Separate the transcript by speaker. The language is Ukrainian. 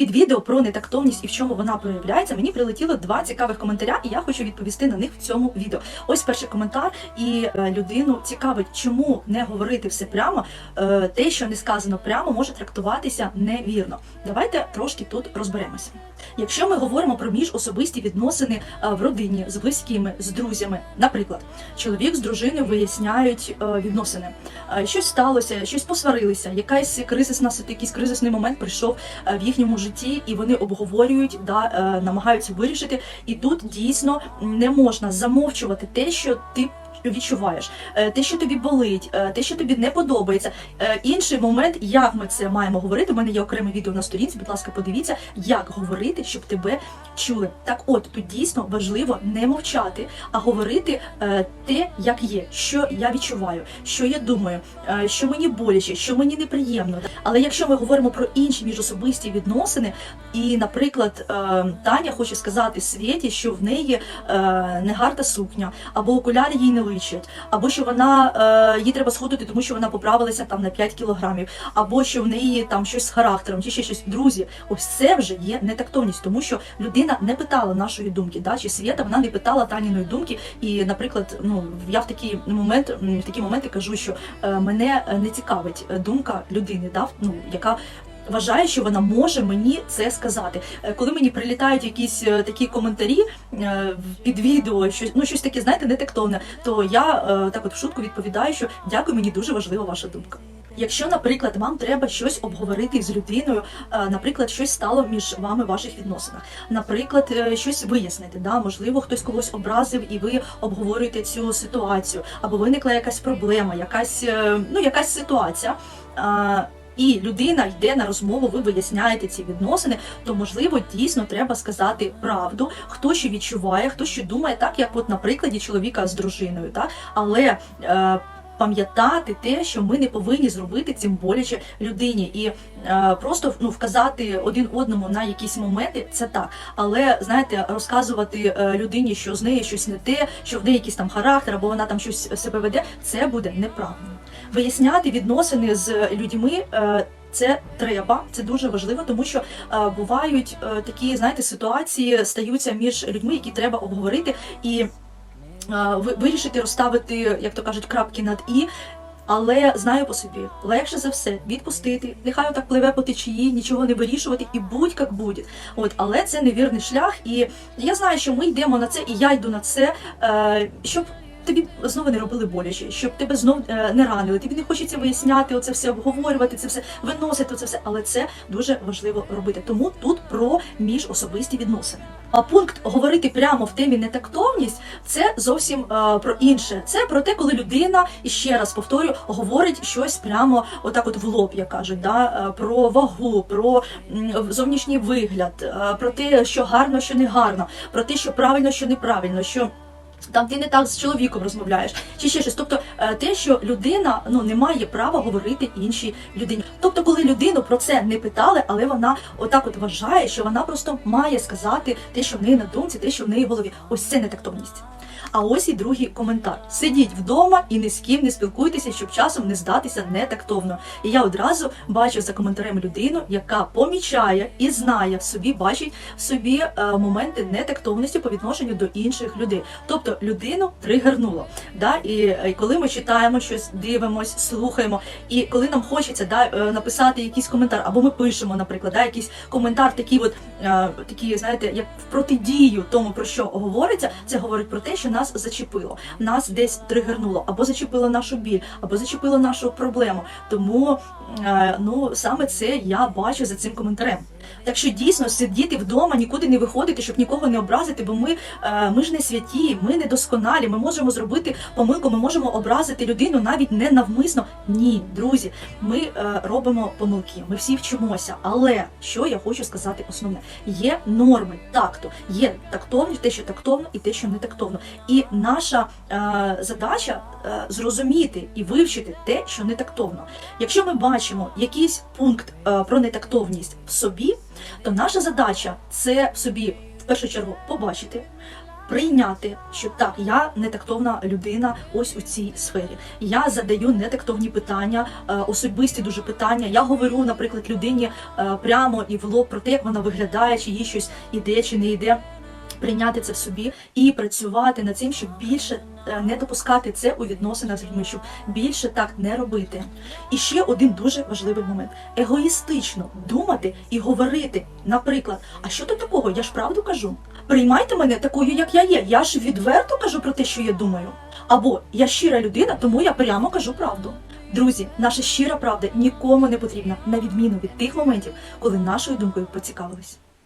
Speaker 1: Під відео про нетактовність і в чому вона проявляється, мені прилетіло два цікавих коментаря, і я хочу відповісти на них в цьому відео. Ось перший коментар, і е, людину цікавить, чому не говорити все прямо. Е, те, що не сказано прямо, може трактуватися невірно. Давайте трошки тут розберемося. Якщо ми говоримо про міжособисті відносини е, в родині з близькими, з друзями, наприклад, чоловік з дружиною виясняють е, відносини, Е, щось сталося, щось посварилися, якась кризисна якийсь кризисний момент прийшов в їхньому житті, і вони обговорюють, да, намагаються вирішити. І тут дійсно не можна замовчувати те, що ти. Відчуваєш Е, те, що тобі болить, е, те, що тобі не подобається. Е, Інший момент, як ми це маємо говорити. У мене є окреме відео на сторінці. Будь ласка, подивіться, як говорити, щоб тебе чули. Так, от тут дійсно важливо не мовчати, а говорити те, як є, що я відчуваю, що я думаю, що мені боляче, що мені неприємно. Але якщо ми говоримо про інші міжособисті відносини, і, наприклад, Таня хоче сказати Свєті, що в неї негарна сукня, або окуляри їй не личать, або що вона е, їй треба сходити, тому що вона поправилася там на 5 кілограмів, або що в неї там щось з характером, чи ще щось. Друзі, ось це вже є нетактовність, тому що людина не питала нашої думки, да, чи Свєта вона не питала Таніної думки. І, наприклад, ну я в такий момент, в такі моменти кажу, що е, мене е, не цікавить думка людини, да, ну яка. Вважає, що вона може мені це сказати. Е, Коли мені прилітають якісь е, такі коментарі е, під відео, щось ну щось таке, знаєте, нетактовне, то я так от в шутку відповідаю, що дякую, мені дуже важлива ваша думка. Якщо, наприклад, вам треба щось обговорити з людиною, наприклад, щось стало між вами в ваших відносинах, наприклад, щось вияснити, да, можливо, хтось когось образив, і ви обговорюєте цю ситуацію, або виникла якась проблема, якась ну якась ситуація. І людина йде на розмову, ви виясняєте ці відносини, то можливо дійсно треба сказати правду, хто що відчуває, хто що думає, так як, от на прикладі чоловіка з дружиною, так але е, пам'ятати те, що ми не повинні зробити цим боляче людині, і е, просто ну вказати один одному на якісь моменти, це так. Але знаєте, розказувати е, людині, що з нею щось не те, що в неї якийсь там характер, або вона там щось себе веде, це буде неправильно. Виясняти відносини з людьми. е, це треба, це дуже важливо, тому що е, бувають е, такі, знаєте, ситуації стаються між людьми, які треба обговорити і е, вирішити розставити, як то кажуть, крапки над і. Але знаю по собі, легше за все відпустити, нехай отак пливе по течії, нічого не вирішувати, і будь як буде. От, але це невірний шлях, і я знаю, що ми йдемо на це, і я йду на це, е, щоб тобі знову не робили боляче, щоб тебе знов е, не ранили. Тобі не хочеться виясняти оце все, обговорювати це все, виносити це все, але це дуже важливо робити. Тому тут про міжособисті відносини. А пункт говорити прямо в темі нетактовність це зовсім е, про інше. Це про те, коли людина ще раз повторю, говорить щось прямо отак, от в лоб, як кажуть, да, е, про вагу, про зовнішній вигляд, про те, що гарно, що не гарно, про те, що правильно, що неправильно, що. Там ти не так з чоловіком розмовляєш, чи ще щось. Тобто е, те, що людина ну не має права говорити іншій людині. Тобто, коли людину про це не питали, але вона отак от вважає, що вона просто має сказати те, що в неї на думці, те, що в неї в голові. Ось це нетактовність. А ось і другий коментар: сидіть вдома і ні з ким не спілкуйтеся, щоб часом не здатися нетактовно. І я одразу бачу за коментарем людину, яка помічає і знає в собі, бачить в собі е, моменти нетактовності по відношенню до інших людей. Тобто людину тригернуло. Да? І, е, коли ми читаємо щось, дивимось, слухаємо, і коли нам хочеться да, е, написати якийсь коментар, або ми пишемо, наприклад, да, якийсь коментар, такий, от е, такі, знаєте, як в протидію тому, про що говориться, це говорить про те, що нас зачепило, нас десь тригернуло, або зачепило нашу біль, або зачепило нашу проблему. Тому е, ну саме це я бачу за цим коментарем. Так що дійсно сидіти вдома, нікуди не виходити, щоб нікого не образити, бо ми, е, ми ж не святі, ми не досконалі, ми можемо зробити помилку, ми можемо образити людину навіть не навмисно. Ні, друзі, ми е, робимо помилки, ми всі вчимося. Але що я хочу сказати основне, є норми такту, є тактовність, те, що тактовно, і те, що не тактовно. І наша е, задача зрозуміти і вивчити те, що не тактовно. Якщо ми бачимо якийсь пункт про нетактовність в собі, то наша задача це собі в першу чергу побачити. прийняти, що так, я не тактовна людина ось у цій сфері. Я задаю нетактовні питання, е, особисті дуже питання. Я говорю, наприклад, людині е, прямо і в лоб про те, як вона виглядає, чи їй щось іде, чи не йде. Прийняти це в собі і працювати над цим, щоб більше е, не допускати це у відносинах з людьми, щоб більше так не робити. І ще один дуже важливий момент: егоїстично думати і говорити. Наприклад, а що тут такого? Я ж правду кажу. Приймайте мене такою, як я є. Я ж відверто кажу про те, що я думаю. Або я щира людина, тому я прямо кажу правду. Друзі, наша щира правда нікому не потрібна, на відміну від тих моментів, коли нашою думкою поцікавились.